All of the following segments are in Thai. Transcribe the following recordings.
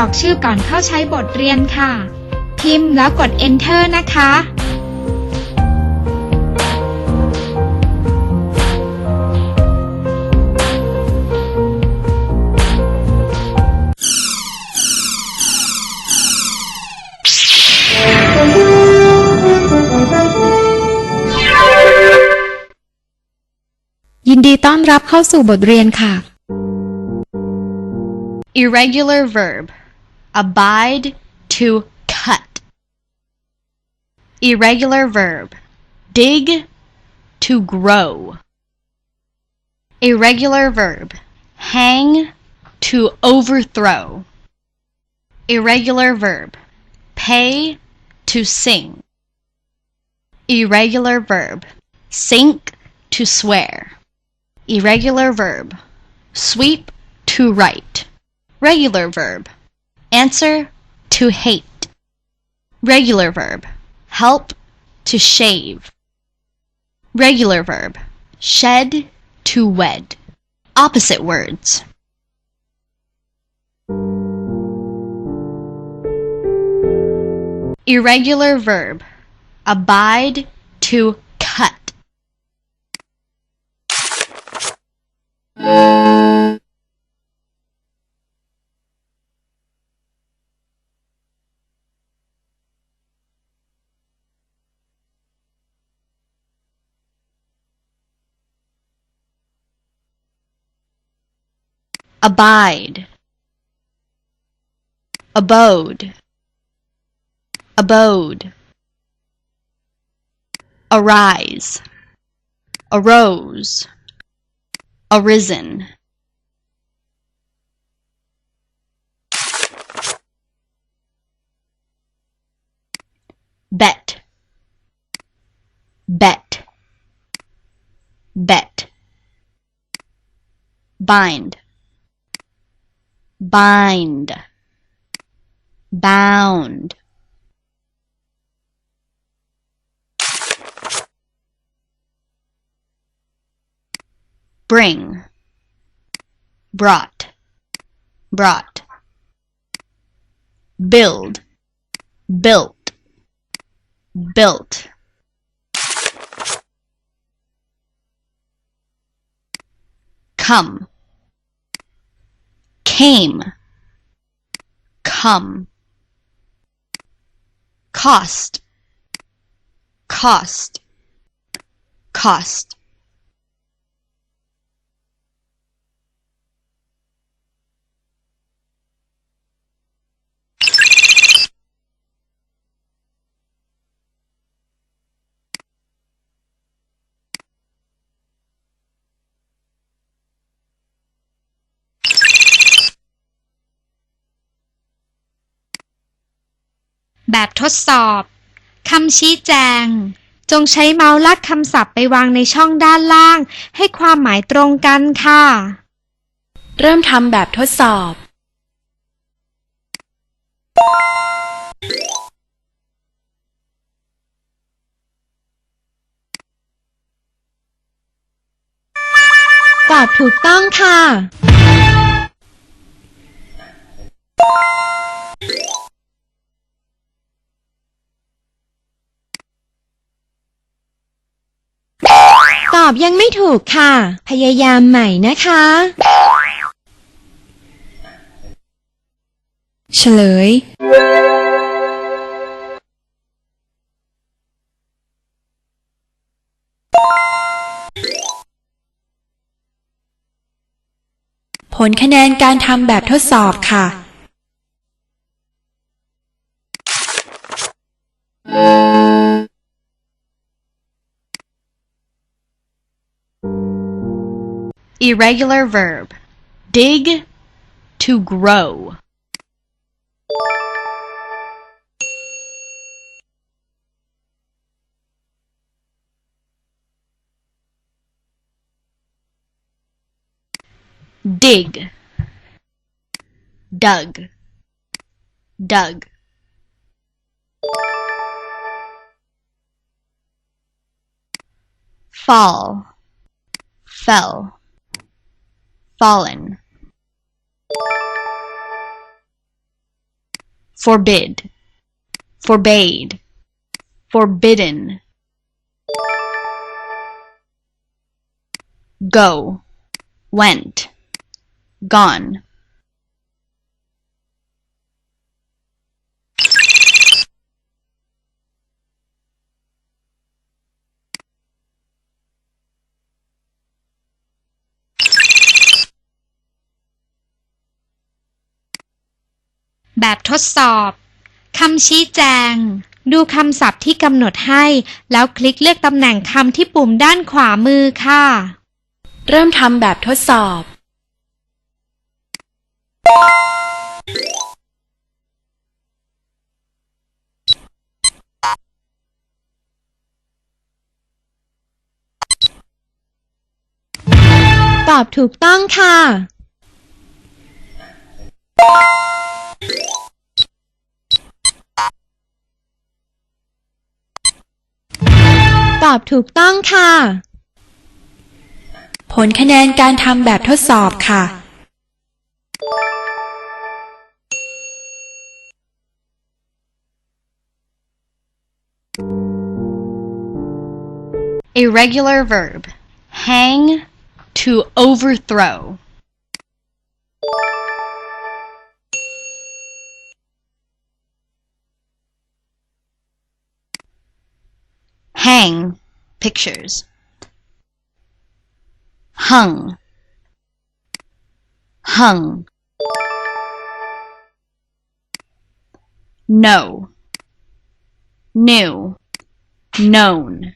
กรอกชื่อก่อนเข้าใช้บทเรียนค่ะ พิมพ์แล้วกด Enter นะคะยินดีต้อนรับเข้าสู่บทเรียนค่ะ Irregular verb. Abide to cut. Irregular verb. Dig to grow. Irregular verb. Hang to overthrow. Irregular verb. Pay to sing. Irregular verb. Sink to swear. Irregular verb. Sweep to write. Regular verb. Answer to hate. Regular verb. Help to shave. Regular verb. Shed to wed. Opposite words. Irregular verb. Abide to cut. Abide abode abode arise arose arisen. Bet bet bet. Bind bind, bound. Bring, brought, brought. Build, built, built. Come, came, come. Cost, cost, cost.. แบบทดสอบคำชี้แจง จงใช้เมาส์ลากคำศัพท์ไปวางในช่องด้านล่าง ให้ความหมายตรงกันค่ะ เริ่มทำแบบทดสอบ ตอบถูกต้องค่ะ อบยังไม่ถูกค่ะ พยายามใหม่นะคะ เฉลย ผลคะแนนการทำแบบทดสอบค่ะ Irregular verb. Dig to grow. Dig. Dug. Dug. Fall. Fell. Fallen. forbid, forbade, forbidden. Go, went, gone. แบบทดสอบคำชี้แจง ดูคำศัพท์ที่กำหนดให้ แล้วคลิกเลือกตำแหน่งคำที่ปุ่มด้านขวามือค่ะ เริ่มทำแบบทดสอบ ตอบถูกต้องค่ะ อบถูกต้องค่ะ ผลคะแนนการทำแบบทดสอบค่ะ Irregular verb. Hang to overthrow. Hang pictures. Hung. Hung. No. New. Known.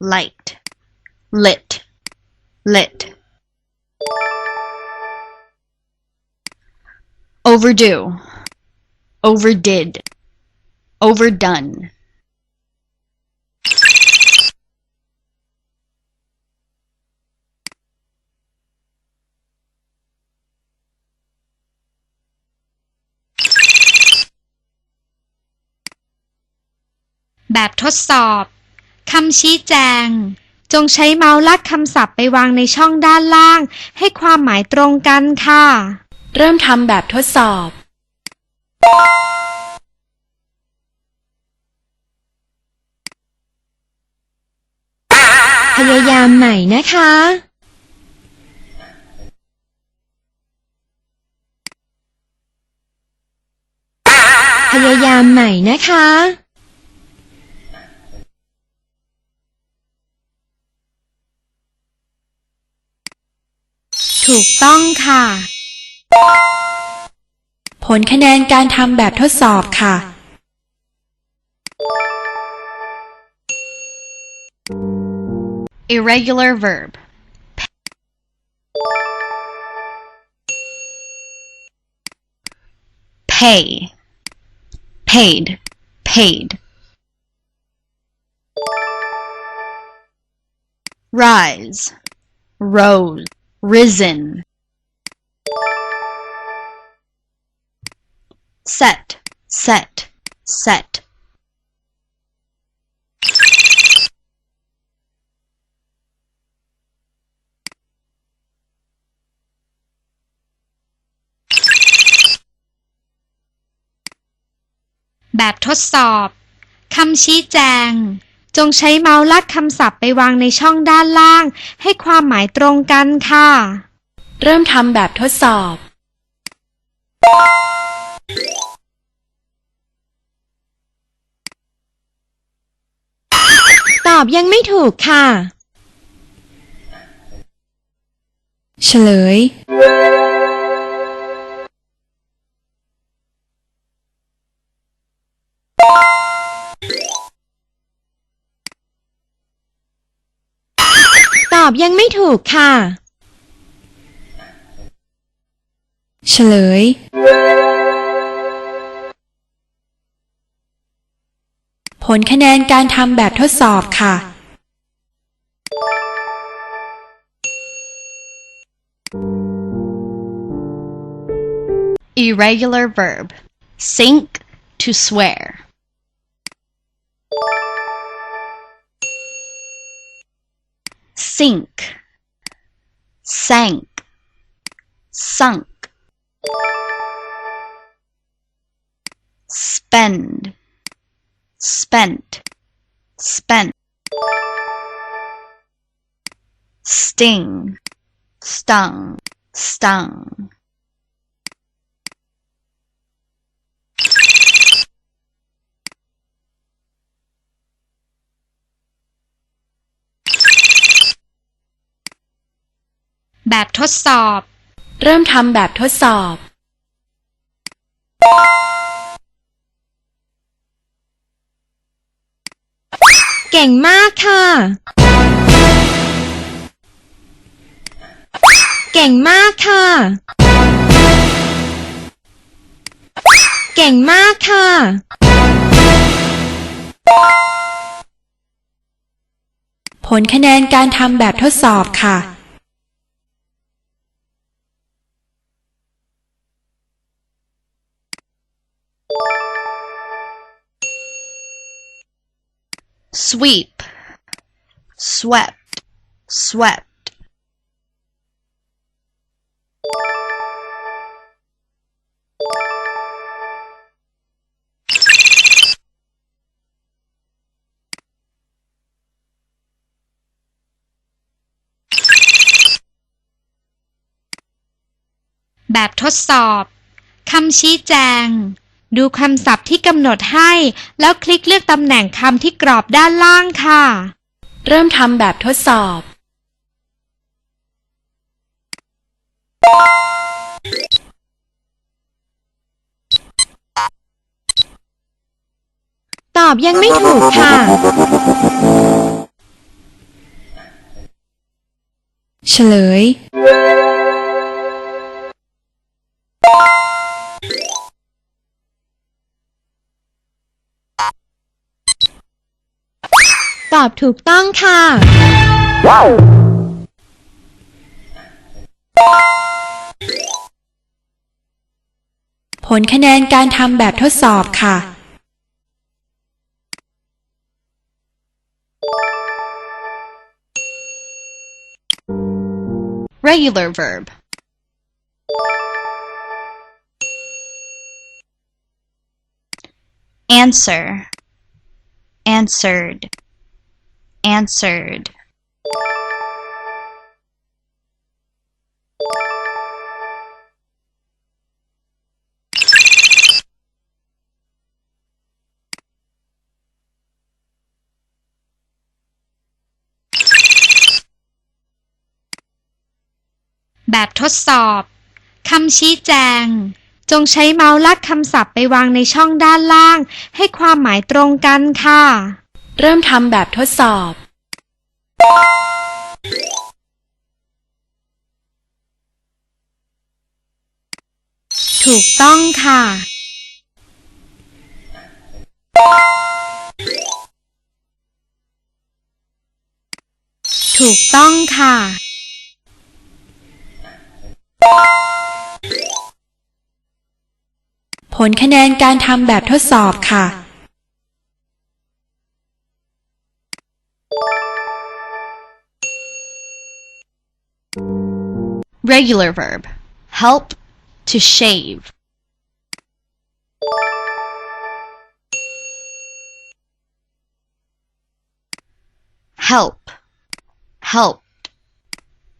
light, lit, lit. Overdue, overdid, overdone. ๆ แบบทดสอบคำชี้แจง จงใช้เมาส์ลากคำศัพท์ไปวางในช่องด้านล่าง ให้ความหมายตรงกันค่ะ เริ่มทำแบบทดสอบายามใหม่นะคะ พยายามใหม่นะคะ ถูกต้องค่ะ ผลคะแนนการทำแบบทดสอบค่ะ Irregular verb. Pay. Paid. Paid. Rise. Rose. Risen. Set. Set. Set.. แบบทดสอบคำชี้แจง จงใช้เมาส์ลากคำศัพท์ไปวางในช่องด้านล่าง ให้ความหมายตรงกันค่ะ เริ่มทำแบบทดสอบ ตอบยังไม่ถูกค่ะ เฉลย ยังไม่ถูกค่ะ เฉลย ผลคะแนนการทำแบบทดสอบค่ะ Irregular verb. Sink to swear. Sink. Sank. Sunk. spend, spent, spent. Sting, stung, stung. - แบบทดสอบ เริ่มทำแบบทดสอบ เก่งมากค่ะ เก่งมากค่ะ เก่งมากค่ะ ผลคะแนนการทำแบบทดสอบค่ะ Sweep, swept, swept. -แบบทดสอบคำชี้แจง ดูคำศัพท์ที่กำหนดให้ แล้วคลิกเลือกตำแหน่งคำที่กรอบด้านล่างค่ะ เริ่มทำแบบทดสอบ ตอบยังไม่ถูกค่ะ เฉลย อบถูกต้องค่ะ ผลคะแนนการทำแบบทดสอบค่ะ Regular verb. Answer, answered, answered. -แบบ ทดสอบ คำชี้แจง จงใช้เมาส์ลากคำศัพท์ไปวางในช่องด้านล่าง ให้ความหมายตรงกันค่ะ เริ่มทำแบบทดสอบ ถูกต้องค่ะ ถูกต้องค่ะ ผลคะแนนการทำแบบทดสอบค่ะ Regular verb. Help to shave. Help, Help.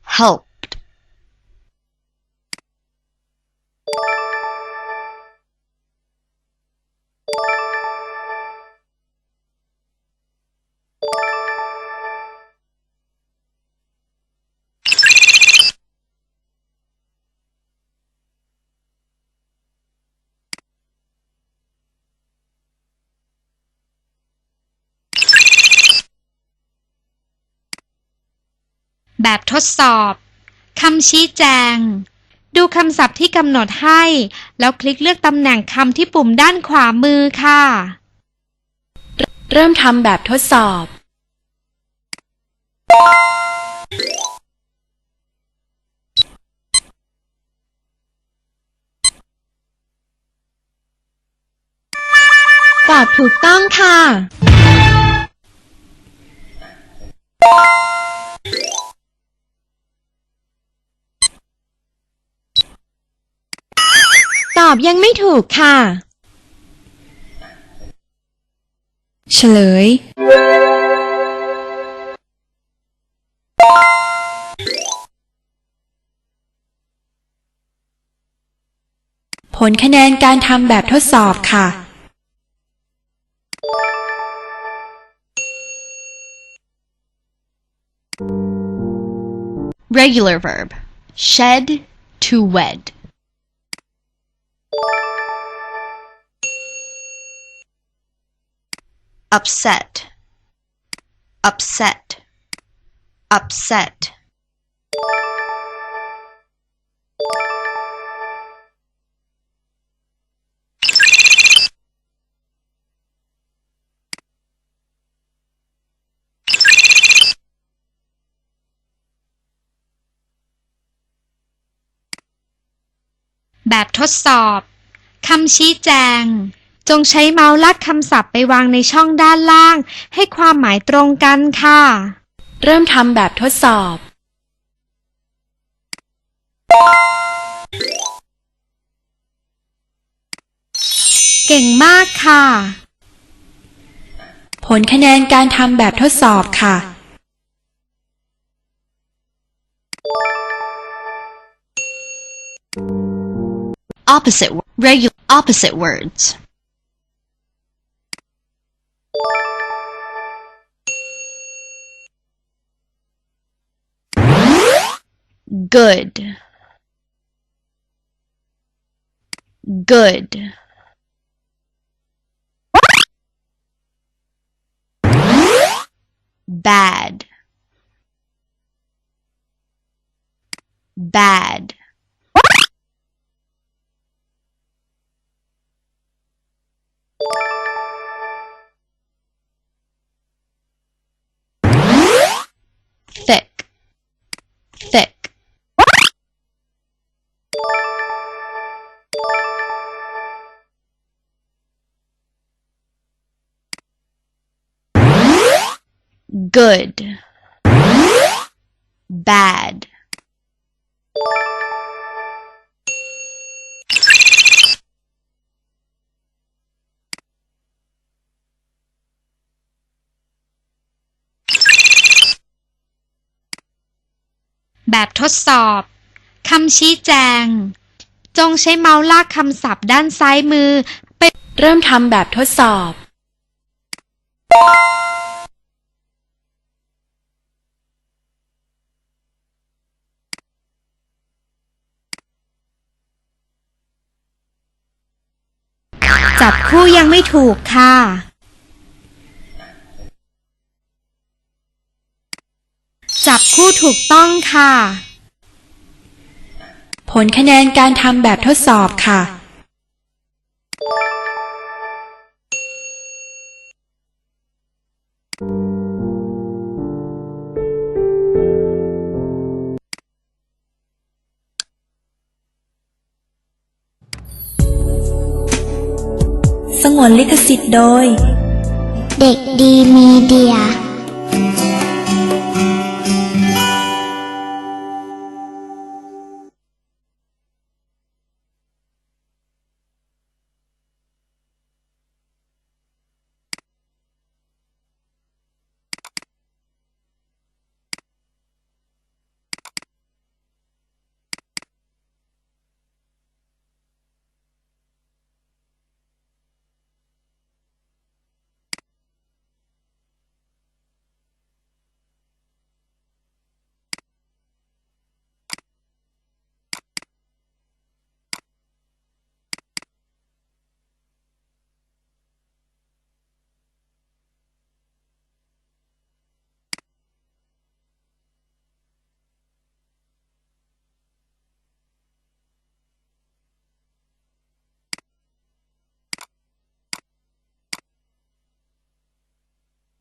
helped. - แบบทดสอบคำชี้แจง ดูคำศัพท์ที่กำหนดให้ แล้วคลิกเลือกตำแหน่งคำที่ปุ่มด้านขวามือค่ะ เริ่มทำแบบทดสอบ ตอบถูกต้องค่ะ อบยังไม่ถูกค่ะ เฉลย ผลคะแนนการทำแบบทดสอบค่ะ Regular verb. Shed to wed. Upset. Upset. Upset. –แบบทดสอบ คำชี้แจง จงใช้เมาส์ลากคำศัพท์ไปวางในช่องด้านล่าง ให้ความหมายตรงกันค่ะ เริ่มทำแบบทดสอบ เก่งมากค่ะ ผลคะแนนการทำแบบทดสอบค่ะ Opposite. Regular. Opposite words. Good. Good. Bad. Bad. Good, bad. –แบบทดสอบคำชี้แจง จงใช้เมาส์ลากคำศัพท์ด้านซ้ายมือ ไปเริ่มทำแบบทดสอบ จับคู่ยังไม่ถูกค่ะ จับคู่ถูกต้องค่ะ ผลคะแนนการทำแบบทดสอบค่ะส งวนลิขสิทธิ์โดย เด็กดีมีเดีย